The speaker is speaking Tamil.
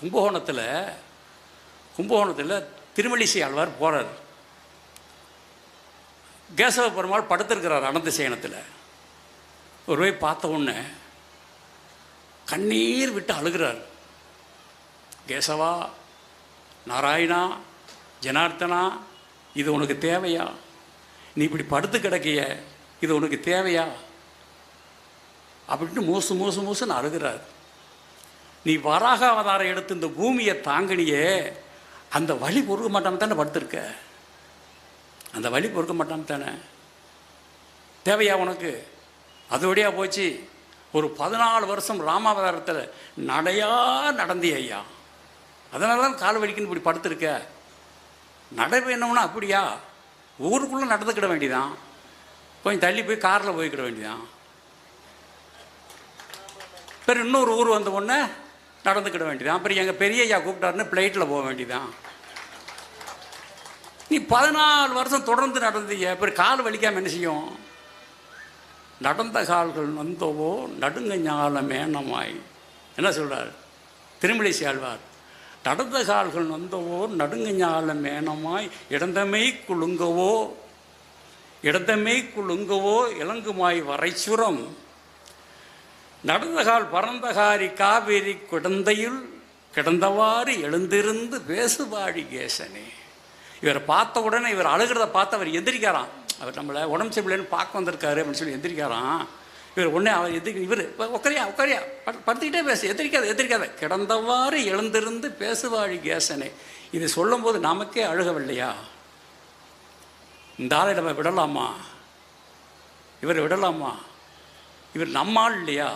கும்பகோணத்தில் கும்பகோணத்தில் திருமலிசை ஆழ்வார் போகிறார் கேசவ பெருமாள் படுத்திருக்கிறார் அனந்த சேனத்தில் ஒரு போய் பார்த்த உடனே கண்ணீர் விட்டு அழுகிறார். கேசவா நாராயணா ஜனார்த்தனா இது உனக்கு தேவையா? நீ இப்படி படுத்து கிடக்கிய இது உனக்கு தேவையா? அப்படின்ட்டு மூசு மூசு மூசுன்னு அழுகிறார். நீ வராக அவதாரம் எடுத்து இந்த பூமியை தாங்கினியே அந்த வழி பொறுக்க மாட்டாம தானே படுத்திருக்க? அந்த வழி பொறுக்க மாட்டாம தானே? தேவையா உனக்கு? அதோடையா போச்சு. ஒரு பதினாலு வருஷம் ராமாவதாரத்தில் நடையா நடந்தே ஐயா. அதனால தான் கால் வலிக்குன்னு இப்படி படுத்திருக்க. நடை வேணும்னா அப்படியா? ஊருக்குள்ளே நடந்துக்கிட வேண்டியதான் கொஞ்சம் தள்ளி போய் காரில் போய்க்கிட வேண்டியதான் பிறகு இன்னொரு ஊர் வந்த உடனே நடந்துக்கிட வேண்டியதான் அப்புறம் எங்கள் பெரிய ஐயா கூப்பிட்டாருன்னு பிளைட்டில் போக வேண்டியதான் நீ பதினாலு வருஷம் தொடர்ந்து நடந்தீங்க பிறகு கால் வலிக்காமல் என்ன செய்யும்? நடந்த கால்கள் வந்தவோ நடுங்க ஞாலம் மேனமாய். என்ன சொல்கிறார் திருமலை ஆழ்வார் நடந்த கால்கள் வந்தவோ நடுங்க ஞாலம் மேனமாய் இடந்தமை குலுங்கவோ இடந்தமை குலுங்கவோ இளங்குமாய் வரைச்சுரம். நடந்தகால் பரந்தகாரி காவேரி கிடந்தையுள் கிடந்தவாறு எழுந்திருந்து பேசுபாடி கேசனே. இவரை பார்த்த உடனே இவர் அழுகிறத பார்த்து அவர் எந்திரிக்காராம் அவர் நம்மளை உடம்பு சரியில்லைன்னு பார்க்க வந்திருக்காரு அப்படின்னு சொல்லி எந்திரிக்காராம் இவர் உடனே அவர் எதிர்க்க இவர் உக்கரியா உக்கரியா படுத்துக்கிட்டே பேசு எதிரிக்காத எதிரிக்காத கிடந்தவாறு எழுந்திருந்து பேசுவாழி கேசனே. இது சொல்லும்போது நமக்கே அழுகவில்லையா? இந்த ஆளை நம்ம விடலாமா? இவரை விடலாமா? இவர் நம்மால் இல்லையா?